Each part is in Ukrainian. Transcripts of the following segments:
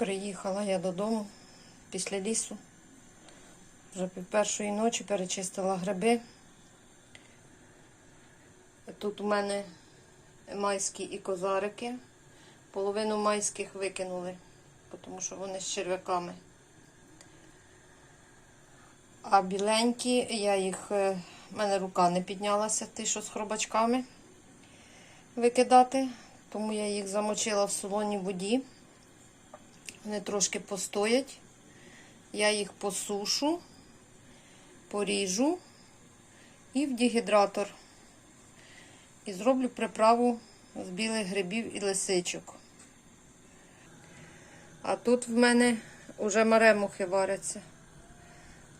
Приїхала я додому після лісу. Вже пів першої ночі перечистила гриби. Тут у мене майські і козарики. Половину майських викинули, тому що вони з черв'яками. А біленькі, я їх, е, в мене рука не піднялася, ті, що з хробачками викидати, тому я їх замочила в солоній воді. Вони трошки постоять. Я їх посушу, поріжу і в дегідратор. І зроблю приправу з білих грибів і лисичок. А тут в мене вже маремухи варяться.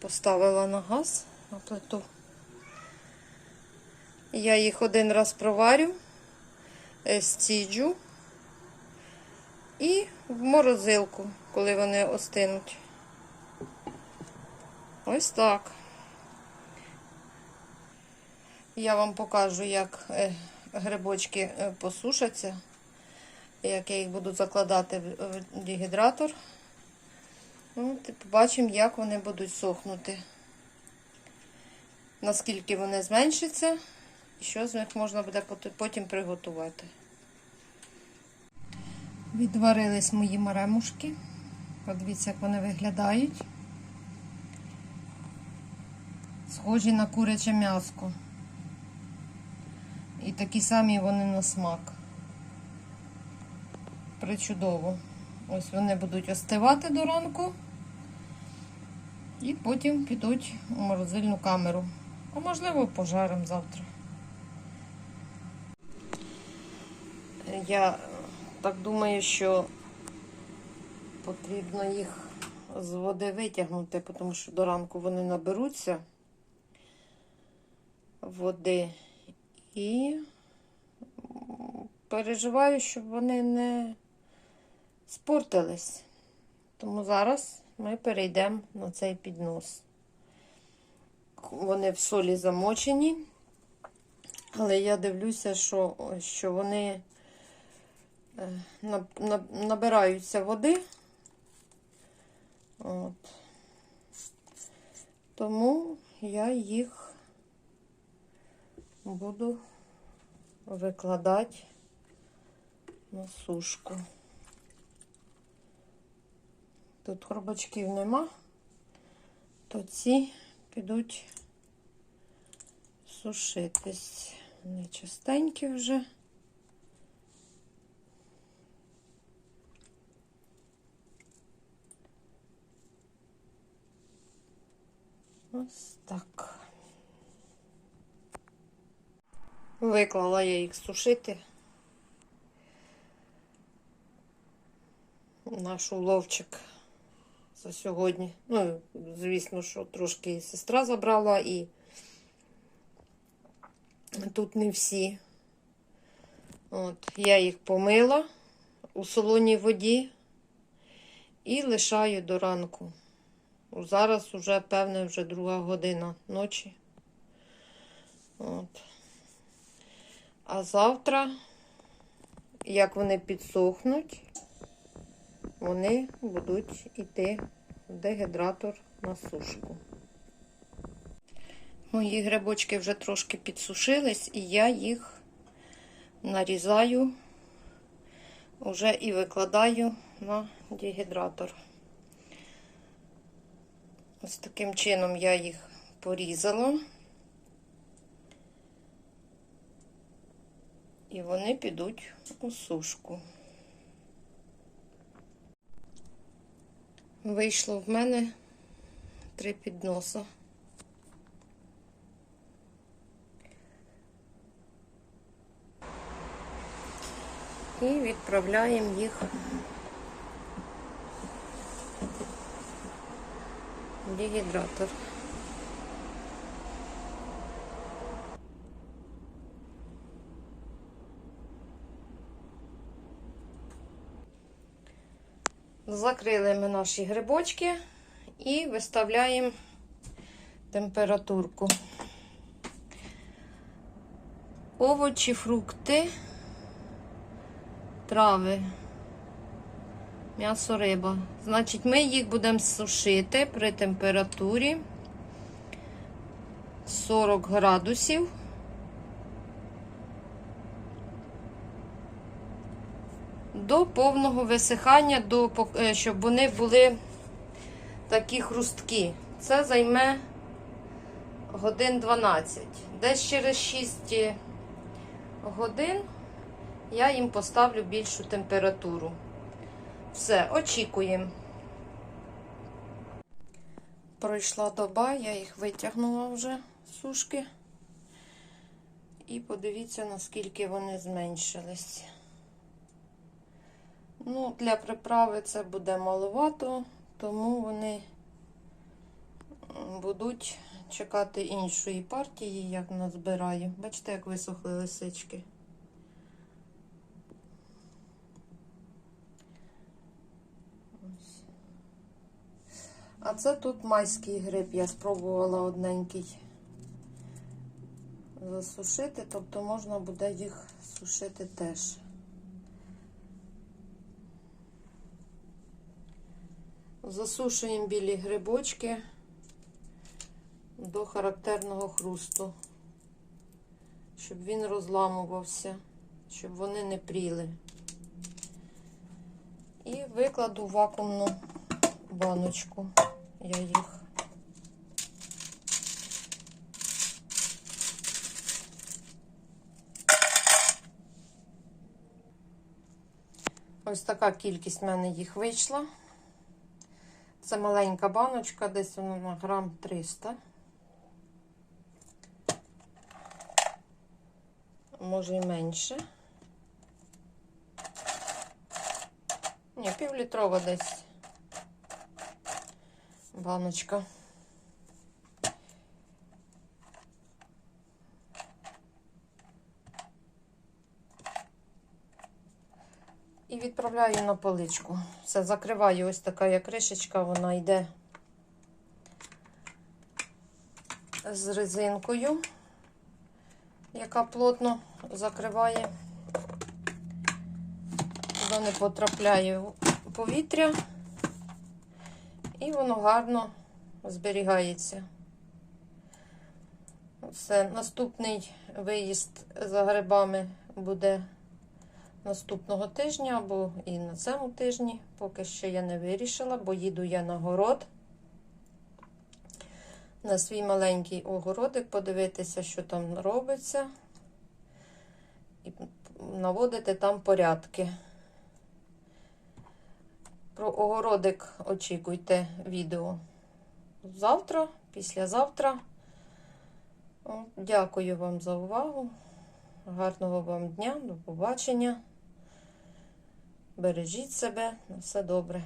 Поставила на газ на плиту. Я їх один раз проварю, е, стіджу і в морозилку, коли вони остинуть. Ось так. Я вам покажу, як е, грибочки е, посушаться, як я їх буду закладати в дегідратор. От, і побачимо, як вони будуть сохнути. Наскільки вони зменшаться, і що з них можна буде потім приготувати. Відварились мої маремушки. Подивіться, як вони виглядають. Схожі на куряче м'яско. І такі самі вони на смак. Причудово. Ось вони будуть остивати до ранку. І потім підуть у морозильну камеру. А можливо, пожаримо завтра. Я так думаю, що потрібно їх з води витягнути, тому що до ранку вони наберуться води. І переживаю, щоб вони не спортились. Тому зараз ми перейдемо на цей піднос. Вони в солі замочені, але я дивлюся, що, що вони набираються води. От. Тому я їх буду викладати на сушку. Тут хробачків нема, то ці підуть сушитись. Вони частенькі вже. Ось так. Виклала я їх сушити. Наш уловчик за сьогодні. Ну, звісно, що трошки сестра забрала, і тут не всі. От, я їх помила у солоній воді і лишаю до ранку. Зараз уже, певне, вже друга година ночі. От. А завтра, як вони підсохнуть, вони будуть йти в дегідратор на сушку. Мої грибочки вже трошки підсушились, і я їх нарізаю вже і викладаю на дегідратор. Ось таким чином я їх порізала. І вони підуть у сушку. Вийшло в мене три підноса. І відправляємо їх дегідратор. Закрили ми наші грибочки і виставляємо температурку. Овочі, фрукти, трави М'ясо риба. Значить, ми їх будемо сушити при температурі 40 градусів. До повного висихання, до, е, щоб вони були такі хрусткі. Це займе годин 12. Десь через 6 годин я їм поставлю більшу температуру. Все, очікуємо. Пройшла доба, я їх витягнула вже сушки. І подивіться, наскільки вони зменшились. Ну, для приправи це буде маловато, тому вони будуть чекати іншої партії, як назбираю. Бачите, як висохли лисички. А це тут майський гриб. Я спробувала одненький засушити, тобто можна буде їх сушити теж. Засушуємо білі грибочки до характерного хрусту, щоб він розламувався, щоб вони не пріли. І викладу в вакуумну баночку. Я їх. Ось така кількість в мене їх вийшла. Це маленька баночка, десь вона на грам 300. Може і менше. Ні, півлітрова десь баночка. І відправляю на поличку. Все, закриваю ось така як кришечка, вона йде з резинкою, яка плотно закриває. Туди не потрапляє повітря, і воно гарно зберігається. Все, наступний виїзд за грибами буде наступного тижня або і на цьому тижні. Поки що я не вирішила, бо їду я на город. На свій маленький огородик, подивитися, що там робиться, і наводити там порядки. Про огородик очікуйте відео завтра, післязавтра. Дякую вам за увагу. Гарного вам дня, до побачення. Бережіть себе, на все добре.